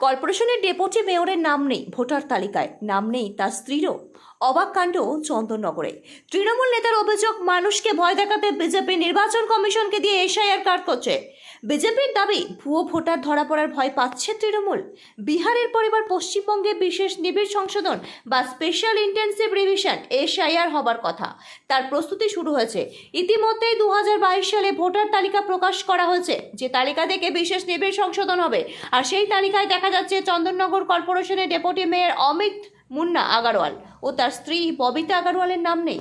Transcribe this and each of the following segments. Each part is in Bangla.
কর্পোরেশনের ডেপুটি মেয়রের নাম নেই ভোটার তালিকায়। নাম নেই তার স্ত্রীরও। অবাক কাণ্ড চন্দননগরে। তৃণমূল নেতার অভিযোগ, মানুষকে ভয় দেখাতে বিজেপি নির্বাচন কমিশনকে দিয়ে এসআইআর কার্ড করছে? বিজেপির দাবি, ভুয়ো ভোটার ধরা পড়ার ভয় পাচ্ছে তৃণমূল। বিহারের পরিবার পশ্চিমবঙ্গে বিশেষ নিবিড় সংশোধন বা স্পেশাল ইন্টেন্সিভ রিভিশন এসআইআর হবার কথা। তার প্রস্তুতি শুরু হয়েছে। ইতিমধ্যেই দু হাজার বাইশ সালে ভোটার তালিকা প্রকাশ করা হয়েছে। যে তালিকা থেকে বিশেষ নিবিড় সংশোধন হবে। আর সেই তালিকায় দেখা যাচ্ছে চন্দননগর কর্পোরেশনের ডেপুটি মেয়র অমিত মুন্না আগারওয়াল ও তার স্ত্রী ববিতা আগারওয়ালের নাম নেই।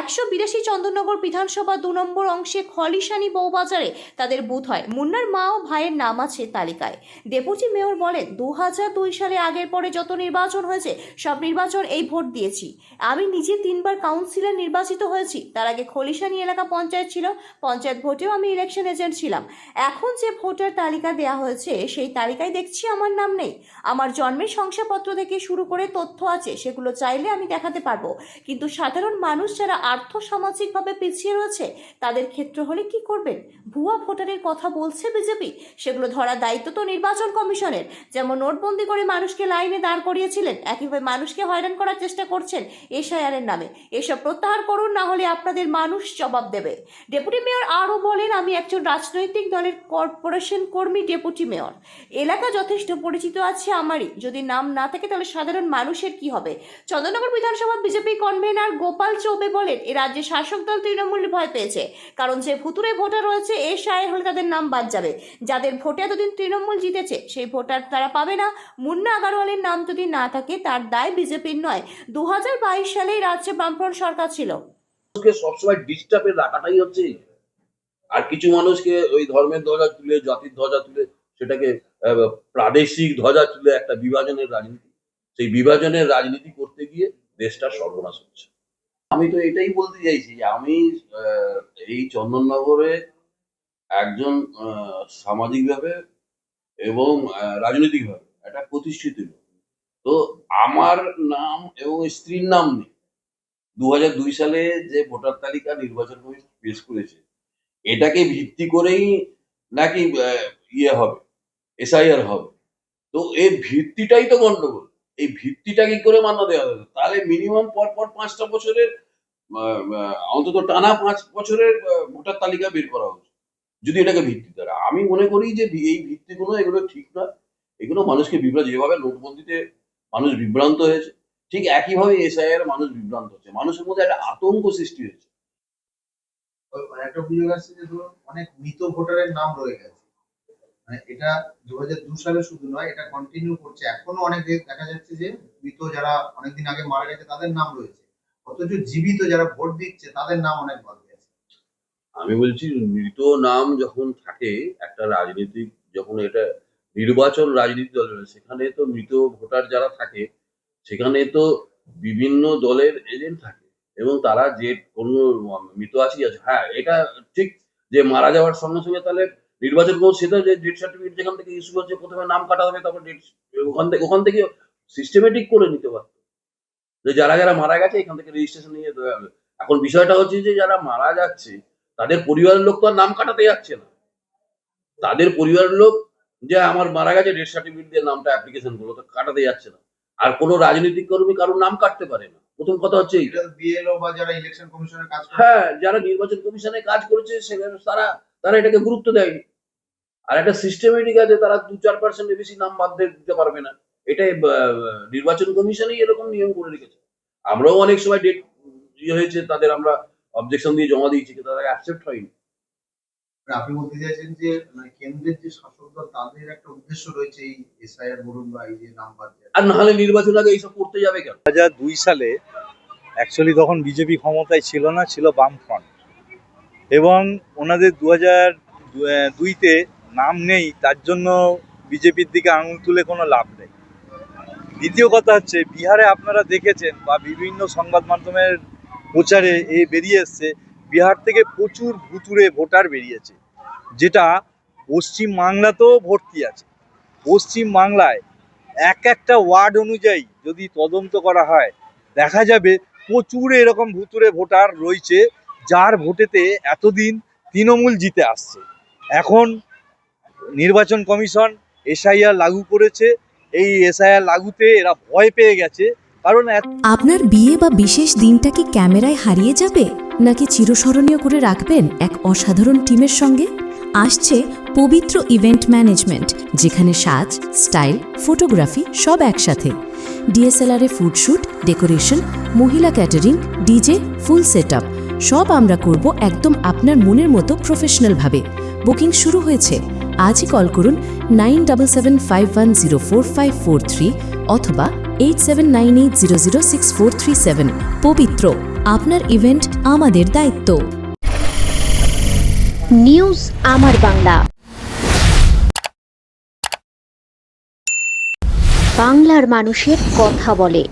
একশো বিরাশি চন্দননগর বিধানসভা দু নম্বর অংশে খলিশানি বউবাজারে তাদের বুথ হয়। মুন্নার মা ও ভাইয়ের নাম আছে তালিকায়। ডেপুটি মেয়র বলেন দু হাজার দুই সালে আগের পরে যত নির্বাচন হয়েছে, সব নির্বাচন এই ভোট দিয়েছি। আমি নিজে তিনবার কাউন্সিলর নির্বাচিত হয়েছি। তার আগে খলিশানি এলাকা পঞ্চায়েত ছিল। পঞ্চায়েত ভোটেও আমি ইলেকশন এজেন্ট ছিলাম। এখন যে ভোটার তালিকা দেয়া হয়েছে, সেই তালিকায় দেখছি আমার নাম নেই। আমার জন্মের শংসাপত্র থেকে শুরু করে তথ্য আছে, সেগুলো চাইলে আমি দেখাতে পারব। কিন্তু সাধারণ মানুষ যারা আর্থ সামাজিকভাবে পিছিয়ে রয়েছে, তাদের ক্ষেত্র হলে কি করবেন? ভুয়া ভোটারের কথা বলছে বিজেপি, সেগুলো ধরার দায়িত্ব তো নির্বাচন কমিশনের। যেমন নোটবন্দি করে মানুষকে লাইনে দাঁড় করিয়েছিলেন, একইভাবে মানুষকে হয়রান করার চেষ্টা করছেন এসআইআরের নামে। এসব প্রত্যাহার করুন, না হলে আপনাদের মানুষ জবাব দেবে। ডেপুটি মেয়র আরও বলেন, আমি একজন রাজনৈতিক দলের কর্পোরেশন কর্মী, ডেপুটি মেয়র। এলাকা যথেষ্ট পরিচিত আছে আমারই। যদি নাম না থাকে, তাহলে সাধারণ মানুষের কি হবে? চন্দ্রনগর বিধানসভা বিজেপি কনভেনার গোপাল চৌবে বলেন এ রাজ্যে শাসক দল তৃণমূল ভয় পেয়েছে। কারণ যে ভুতুরে ভোটার রয়েছে, এ সায়ের হলে তাদের নাম বাদ যাবে। যাদের ভোটে এতদিন তৃণমূল জিতেছে, সেই ভোটার তারা পাবে না। মুন্না আগারওয়ালের নাম যদি না থাকে, তার দায় বিজেপির নয়। দু সালেই রাজ্যে বামফ্রন্ট সরকার ছিল। সবসময় ডিস্টার্বে রাখাটাই হচ্ছে আর কিছু মানুষকে ওই ধর্মের ধ্বজা তুলে, জাতির ধ্বজা তুলে, সেটাকে প্রাদেশিক ধ্বজা তুলে একটা বিভাজনের রাজনীতি। সেই বিভাজনের রাজনীতি করতে গিয়ে দেশটা সর্বনাশ হচ্ছে। আমি তো এটাই বলতে চাইছি যে আমি এই চন্দননগরে একজন সামাজিকভাবে এবং রাজনৈতিকভাবে একটা প্রতিষ্ঠিত তো আমার নাম এবং স্ত্রীর নাম নেই। দু দুই সালে যে ভোটার তালিকা নির্বাচন কমিশন পেশ করেছে, এটাকে ভিত্তি করেই নাকি ইয়ে হবে, এসআইআর হবে। তো এই ভিত্তিটাই তো গন্ডগোল। এই ভিত্তিটা কি করে মান্য দেওয়া হবে তাহলে মিনিমাম পর পর পাঁচটা বছরের অন্তত টানা পাঁচ বছরের ভোটার তালিকা বের করা উচিত যদি এটাকে ভিত্তি ধরে আমি মনে করি যে এই ভিত্তিগুলো এগুলো ঠিক না এগুলো মানুষকে বিভ্রান্ত যেভাবে নোটবন্দিতে মানুষ বিভ্রান্ত হয়েছে, ঠিক একইভাবে এসআইআর মানুষ বিভ্রান্ত হচ্ছে। মানুষের মধ্যে একটা আতঙ্ক সৃষ্টি হয়েছে। ওই একটা অভিযোগ যে অনেক মৃত ভোটারের নাম রয়ে গেছে। মানে এটা দু হাজার দু সালে শুধু নয়, এটা কন্টিনিউ করছে। এখনও অনেক দেখা যাচ্ছে যে মৃত যারা অনেকদিন আগে মারা গেছে, তাদের নাম রয়েছে। অথচ জীবিত যারা ভোট দিচ্ছে, তাদের নাম অনেক বাকি আছে। আমি বলছি, মৃত নাম যখন থাকে, একটা রাজনীতিক, যখন এটা নির্বাচন রাজনীতি দলের সেখানে তো মৃত ভোটার যারা থাকে, সেখানে তো বিভিন্ন দলের এজেন্ট থাকে। এবং তারা যে কোনো মৃত আছে হ্যাঁ এটা ঠিক যে মারা যাওয়ার সঙ্গে সঙ্গে তাহলে নির্বাচন কোন সেটা যে ডেথ সার্টিফিকেট যেখান থেকে ইস্যু হচ্ছে প্রথমে নাম কাটা হবে তারপর ডেট ওখান থেকে ওখান থেকে সিস্টেমেটিক করে নিতে পারতো। যে যারা যারা মারা গেছে এখান থেকে রেজিস্ট্রেশন নিয়ে দেওয়া হবে। এখন বিষয়টা হচ্ছে যে যারা মারা যাচ্ছে তাদের পরিবারের লোক তো আর নাম কাটাতে যাচ্ছে না। তাদের পরিবারের লোক যে আমার মারা গেছে ডেথ সার্টিফিকেট দিয়ে নামটা অ্যাপ্লিকেশন করল তো কাটাতে যাচ্ছে না। আর কোনো রাজনৈতিক কর্মী কারোর নাম কাটতে পারে না। প্রথম কথা হচ্ছে এইটা। এটা বা যারা ইলেকশন কমিশনের কাজ হ্যাঁ যারা নির্বাচন কমিশনে কাজ করেছে সেখানে তারা তারা এটাকে গুরুত্ব দেয়নি। আর একটা সিস্টেমেটিক আছে তারা দু চার পার্সেন্টের বেশি নাম বাদ দিয়ে দিতে পারবে না। এটাই নির্বাচন কমিশনই এরকম নিয়ম করে রেখেছে। আমরাও অনেক সময় ডেট ইয়ে হয়েছে তাদের আমরা অবজেকশন দিয়ে জমা দিয়েছি কিন্তু তারা অ্যাকসেপ্ট হয়নি। আপনি বলতে চাইছেন যে মানে কেন্দ্রের যে শাসক দল তাদের একটা উদ্দেশ্য রয়েছে এই এসআইআর বলুন বা এই যে নাম বাদ দেওয়া। আর নাহলে নির্বাচন আগে এইসব করতে যাবে কেন? হাজার দুই সালে অ্যাকচুয়ালি তখন বিজেপি ক্ষমতায় ছিল না ছিল বামফ্রন্ট। এবং ওনাদের দু হাজার দুইতে নাম নেই, তার জন্য বিজেপির দিকে আঙুল তুলে কোনো লাভ নেই। দ্বিতীয় কথা হচ্ছে, বিহারে আপনারা দেখেছেন বা বিভিন্ন সংবাদ মাধ্যমের প্রচারে এ বেরিয়ে এসছে, বিহার থেকে প্রচুর ভুতুরে ভোটার বেরিয়েছে, যেটা পশ্চিম বাংলাতেও ভর্তি আছে। পশ্চিম বাংলায় এক একটা ওয়ার্ড অনুযায়ী যদি তদন্ত করা হয়, দেখা যাবে প্রচুর এরকম ভুতুরে ভোটার রয়েছে, যার ভোটেতে এতদিন তৃণমূল জিতে আসছে। এখন নির্বাচন কমিশন এসআইআর লাগু করেছে। এই এসআইআর লাগুতে এরা ভয় পেয়ে গেছে। কারণ আপনার বিয়ে বা বিশেষ দিনটা কি ক্যামেরায় হারিয়ে যাবে? নাকি চিরস্মরণীয় করে রাখবেন এক অসাধারণ টিমের সঙ্গে? আসছে পবিত্র ইভেন্ট ম্যানেজমেন্ট, যেখানে সাজ, স্টাইল, ফটোগ্রাফি সব একসাথে। ডিএসএলআরে ফুডশ্যুট ডেকোরেশন, মহিলা ক্যাটারিং, ডিজে, ফুল সেট সব আমরা করব একদম আপনার মনের মতো প্রফেশনালভাবে। বুকিং শুরু হয়েছে। আজই কল করুন nine double seven five one zero four five four three অথবা eight seven nine eight zero zero six four three seven. Pabitra, আপনার ইভেন্ট আমাদের দায়িত্ব। নিউজ আমার বাংলা। বাংলার মানুষের কথা বলে।